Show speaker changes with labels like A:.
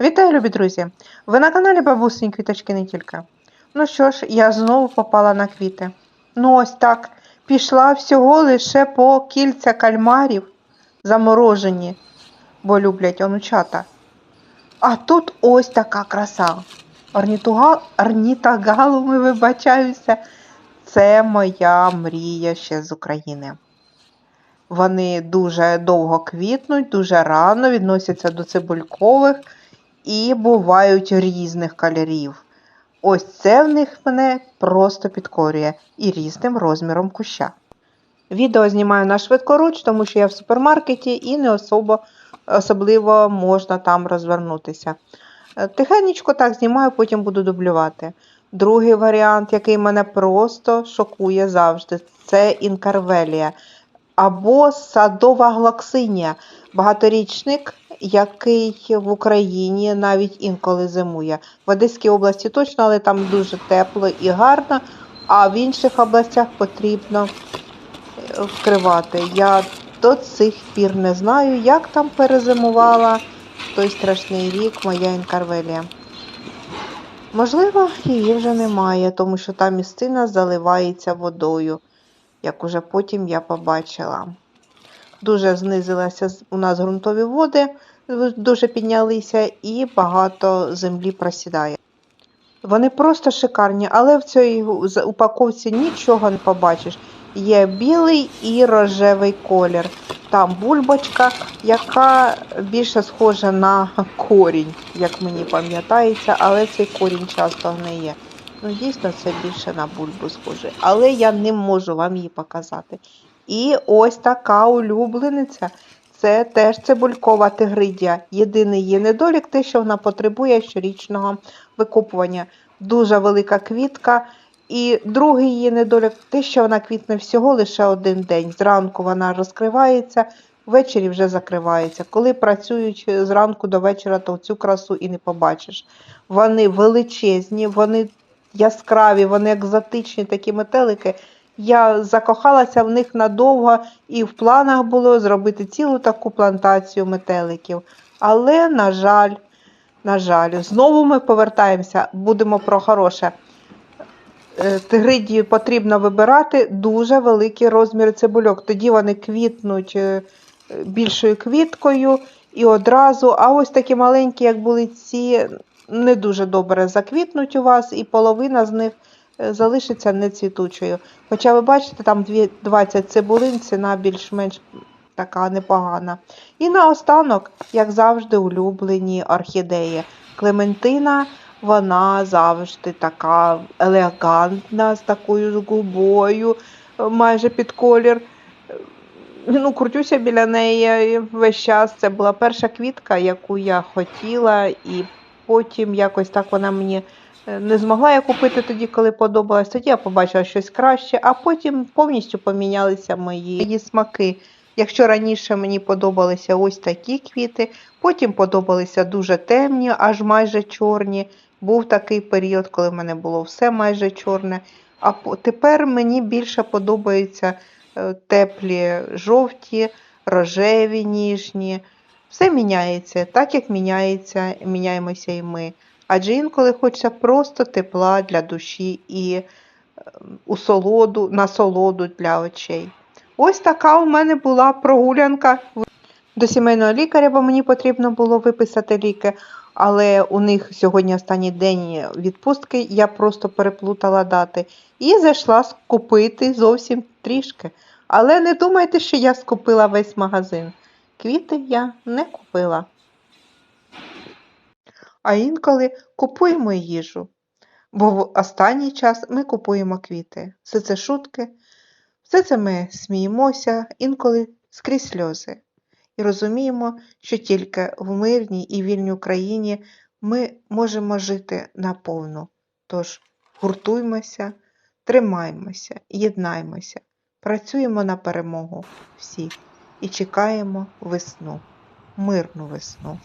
A: Вітаю, любі друзі! Ви на каналі Бабусині Квіточки не тільки. Ну що ж, я знову попала на квіти. Ну ось так. Пішла всього лише по кільця кальмарів заморожені, бо люблять онучата. А тут ось така краса. Орнітугал... Орнітогалуми, вибачаюся. Це моя мрія ще з України. Вони дуже довго квітнуть, дуже рано відносяться до цибулькових і бувають різних кольорів. Ось це в них мене просто підкорює і різним розміром куща. Відео знімаю на швидкоруч, тому що я в супермаркеті і не особо, особливо можна там розвернутися. Е, Тихенечко так знімаю, потім буду дублювати. Другий варіант, який мене просто шокує завжди, це інкарвелія або садова глоксинія, багаторічник, який в Україні навіть інколи зимує. В Одеській області точно, але там дуже тепло і гарно, а в інших областях потрібно е, вкривати. Я до цих пір не знаю, як там перезимувала той страшний рік моя інкарвелія. Можливо, її вже немає, тому що та місцина заливається водою, як уже потім я побачила. Дуже знизилися у нас ґрунтові води, дуже піднялися і багато землі просідає. Вони просто шикарні, але в цій упаковці нічого не побачиш. Є білий і рожевий колір. Там бульбочка, яка більше схожа на корінь, як мені пам'ятається, але цей корінь часто гниє. Ну, дійсно, це більше на бульбу схоже. Але я не можу вам її показати. І ось така улюблениця. Це теж цибулькова тигридія. Єдиний її недолік те, що вона потребує щорічного викупування. Дуже велика квітка. І другий її недолік те, що вона квітне всього лише один день. Зранку вона розкривається, ввечері вже закривається. Коли працюють зранку до вечора, то цю красу і не побачиш. Вони величезні, вони яскраві, вони екзотичні такі метелики. Я закохалася в них надовго, і в планах було зробити цілу таку плантацію метеликів. Але, на жаль, на жаль, знову ми повертаємося, будемо про хороше. Е, Тигридію потрібно вибирати дуже великі розміри цибульок. Тоді вони квітнуть е, більшою квіткою і одразу. А ось такі маленькі, як були ці, не дуже добре заквітнуть у вас, і половина з них залишиться нецвітучою. Хоча ви бачите, там дві- 20 цибулин, ціна більш-менш така непогана. І наостанок, як завжди, улюблені орхідеї. Клементина, вона завжди така елегантна, з такою губою, майже під колір. Ну, крутюся біля неї весь час. Це була перша квітка, яку я хотіла, і потім якось так вона мені не змогла я купити тоді, коли подобалась. Тоді я побачила щось краще, а потім повністю помінялися мої смаки. Якщо раніше мені подобалися ось такі квіти, потім подобалися дуже темні, аж майже чорні. Був такий період, коли в мене було все майже чорне. А тепер мені більше подобаються е, теплі жовті, рожеві, ніжні. Все міняється, так як міняється, міняємося і ми. Адже інколи хочеться просто тепла для душі і е, усолоду, насолоду для очей. Ось така у мене була прогулянка до сімейного лікаря, бо мені потрібно було виписати ліки. Але у них сьогодні останній день відпустки, я просто переплутала дати і зайшла скупити зовсім трішки. Але не думайте, що я скупила весь магазин. Квіти я не купила. А інколи купуємо їжу. Бо в останній час ми купуємо квіти. Все це шутки, все це ми сміємося, інколи скрізь сльози. І розуміємо, що тільки в мирній і вільній Україні ми можемо жити наповну. Тож гуртуймося, тримаймося, єднаймося, працюємо на перемогу всі і чекаємо весну, мирну весну.